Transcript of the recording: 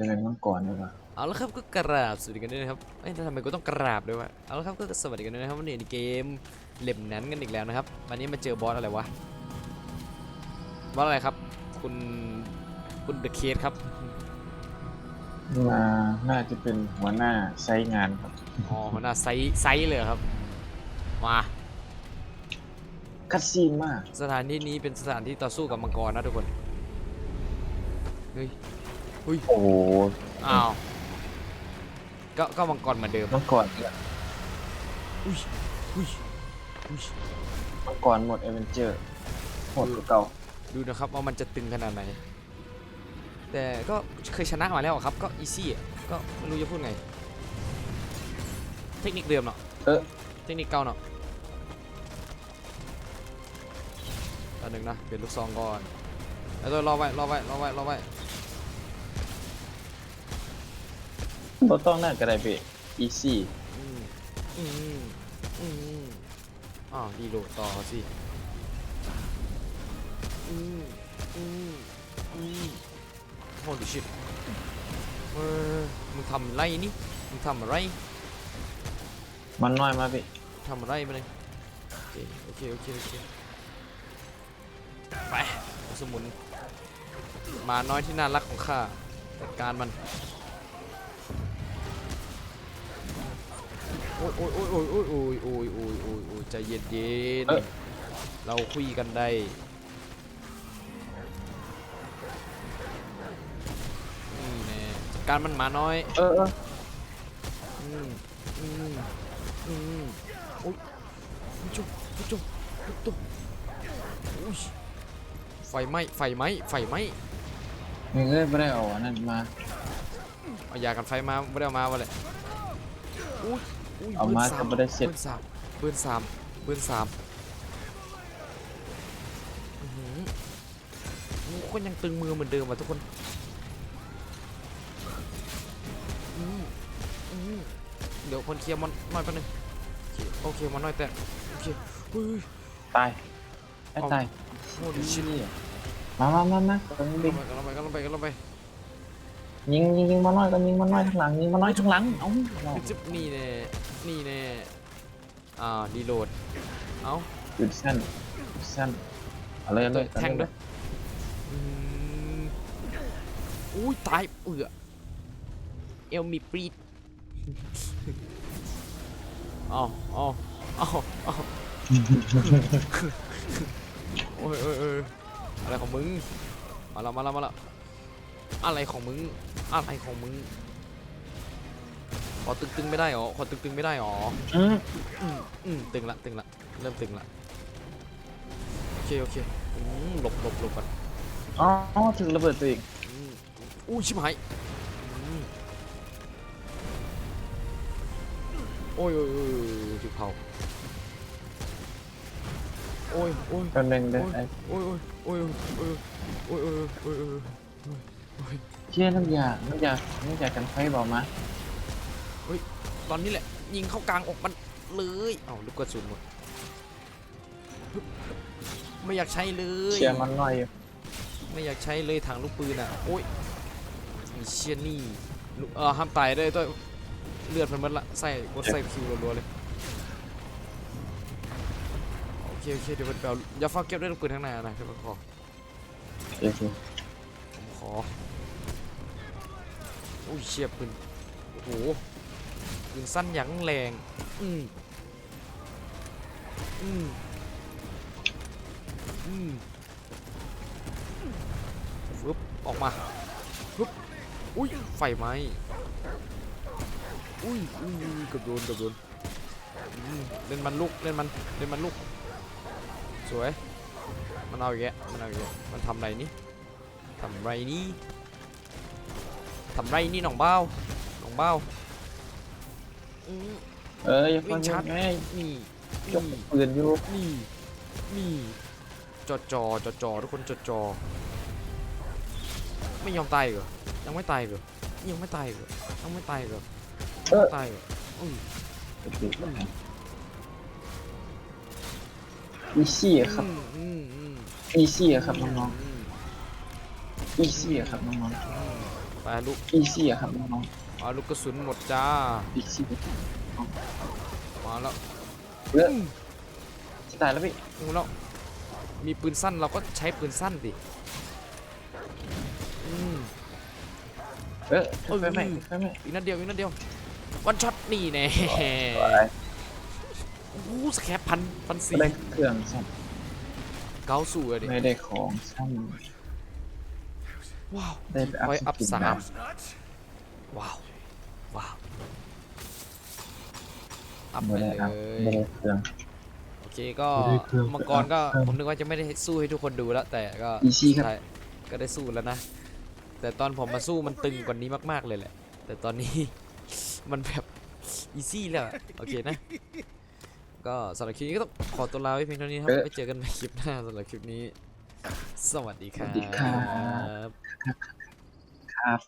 จะเป็นมังกรดีกว่าเอาละครับก็กราบสวัสดีกันด้วยนะครับเอ้ยแล้วทำไมกูต้องกราบด้วยวะเอาละครับก็สวัสดีกันด้วยนะครับวันนี้ในเกมเล่มนั้นกันอีกแล้วนะครับวันนี้มาเจอบอสอะไรวะบอสอะไรครับ คุณคุณเดอะเคสครับมาน่าจะเป็นหัวหน้าไซต์งานครับ อ๋อหัวหน้าไซส์ไซส์เลยเหรอครับมาคัดซีนมาก สถานที่นี้เป็นสถานที่ต่อสู้กับมังกรนะทุกคนเฮ้ย โอ้โหอ้าว ก็ก็มังกรเหมือนเดิม มังกรเนี่ยอุ้ย อุ้ย อุ้ย มังกรหมดเอเวนเจอร์หมดกว่าเก่าดูนะครับว่ามันจะตึงขนาดไหน แต่ก็เคยชนะมาแล้วอะครับ ก็อีซี่ก็ไม่รู้จะพูดไง เทคนิคเดิมเนาะ เออเทคนิคเก่าเนาะอันหนึ่งนะ เปลี่ยนลูกซองก่อน แล้วตัวรอไว้ รอไว้ รอไว้ รอไว้ เราต้องน่าก็ได้ไปอีซี่อืมอืมอืมอ้าวดีโหลดต่อสิอืมอืมอืมโอ้ดิชิเออมึงทำไรนี่มึงทำอะไรมันน้อยมาพี่ทำอะไรมาเลยโอเคโอเคโอเคโอเคไปเอาสมุนหมาน้อยที่น่ารักของข้าจัดการมัน โอ้ยโอ้ยโอ้ยโอ้ยโอ้ยโอ้ยโอ้ยโอ้ยโอ้ยใจเย็นเย็นเราคุยกันได้นี่แน่จัดการมันหมาน้อยเออเอออืมอืมอืมโอ้ยจุ๊บจุ๊บจุ๊บจุ๊บอุ้ยไฟไหม้ไฟไหม้ไฟไหม้มึงเอ้ยไม่ได้เอาอันนั้นมาเอายากันไฟมาไม่ได้เอามาวะเลยอุ้ยอุ้ ยเอามาบิร์นทำไม่ได้เสร็จเบิร์นสามเบิร์นสามเบิร์นสามอื้อหือโอ้คนยังตึงมือเหมือนเดิมอะทุกคนอืมอืมเดี๋ยวคนเคลียร์มันน้อยแป๊บนึงโอเคโอเคมันน้อยแต่โอเคเฮ้ย ตายไอ้ตายโอ้ดิชินี่มามามามาตรงนี้กันลงไปกันลงไปกันลงไป ยิงยิงยิงมาน้อยก็ยิงมาน้อยข้างหลังยิงมาน้อยข้างหลังเอ้ากันจิ๊บนี่แน่นี่แน่อ่าดีโหลดเอ้าหยุดสั้นหยุดสั้นเอาเลยเอาเลยแทงด้วยอืมอุ้ยตายเอือเอลมีปรีดอ๋ออ๋ออ๋ออ๋อโอ้ยโอ้ยโอ้ยอะไรของมึงมาแล้วมาแล้วมาแล้ว อะไรของมึง อะไรของมึง ขอตึงๆไม่ได้หรอ ขอตึงๆไม่ได้หรอ อืมอืมอืมตึงละ ตึงละ เริ่มตึงละ โอเค โอเคอืมหลบหลบหลบก่อนอ๋อถึงระเบิดตัวเองอืมอู้ชิบหายอืมโอ้ยโอ้ยโอ้ยโอ้ยถูกเผาโอ้ยโอ้ยกันหนึ่งเด้อไอ้โอ้ยโอ้ยโอ้ยโอ้ยโอ้ยโอ้ยโอ้ยโอ้ยโอ้ย เชี่ยน้ำยาน้ำยาน้ำยากันไฟบอกมาตอนนี้แหละ ยิงเข้ากลางอกมันเลยเอ้าลูกกระสุนหมดฮึบไม่อยากใช้เลย เชียร์มันน้อยอยู่ไม่อยากใช้เลยถังลูกปืนอะ โอ้ยไอ้เชียนี่ลูกเออห้ามตายด้วยด้วยเลือดมันหมันละใส่กดใส่คิวรัวๆเลย โอเคโอเคเดี๋ยวมันไปเอาอย่าฟ้าเก็บด้วยลูกปืนข้างในนะเดี๋ยวมันขอเดี๋ยวสิผมข อโอ้ยเชียปืนโอ้โหปืนสั้นอย่างแรง อืมอืมอืมฟึบออกมาฟึบอุ้ย ไฟไหมอุ้ยอุ้ยอุ้ยเกับโดนเกับโดนอืมเล่นมันลุกเล่นมัน เล่นมันลุกสวย มันเอาอีกแยะมันเอาอีกแยะมันทำอะไรนี่ ทำไรนี่ทำไรนี่น้องเบ้าน้องเบ้าอืมเอออย่าฟังวิ่งชาร์จแม่นี่ยกนี่ปืนอยู่นี่นี่จอจอจอจอทุกคนจอจอไม่ยอมตายเหรอยังไม่ตายเหรอยังไม่ตายเหรอยังไม่ตายเหรอเออตายเหรออุ้ยอีซี่อะครับอืมอืมอืมอีซี่อะครับน้องอืมๆ อีซี่อะครับน้องอืมไปลูกอีซี่อะครับน้องเอาลูกกระสุนหมดจ้า ๆอีซี่มาแล้วเออจะตายแล้วพี่ดูแล้ว มีปืนสั้นเราก็ใช้ปืนสั้นดิอืม เออไฟไหม้ไฟไหม้อีกนัดเดียวอีกนัดเดียววันช็อตนี่แน่อะไรโอ้โหสแคปพันพันก็สี่ได้เครื่องซ่อมเกาสู่อะดิไม่ได้ของซ่อม ว้าวได้ไปอัพไว้อัพสกิลสาดามวว้าวว้าวอัพไม่ไปได้เลอัพไม่ยได้เครื่องโอเคก็ไม่ได้เครื่องมังกรก็เครื่องผมนึกว่าจะไม่ได้สู้ให้ทุกคนดูแล้ว แต่ก็ Easy ครับ ใช่ก็ได้สู้แล้วนะ แต่ตอนผมมาสู้มันตึงกว่านี้มาก ๆเลยแหละ แต่ตอนนี้ มันแบบอีซี่แล้วอะโอเคนะ ก็สำหรับคลิปนี้ก็ต้องขอตัวลาไว้เพียงเท่านี้ครับเอ๊ะ ไว้เจอกันใหม่คลิปหน้าสำหรับคลิปนี้ สวัสดีครัสวัสดีครับบครับ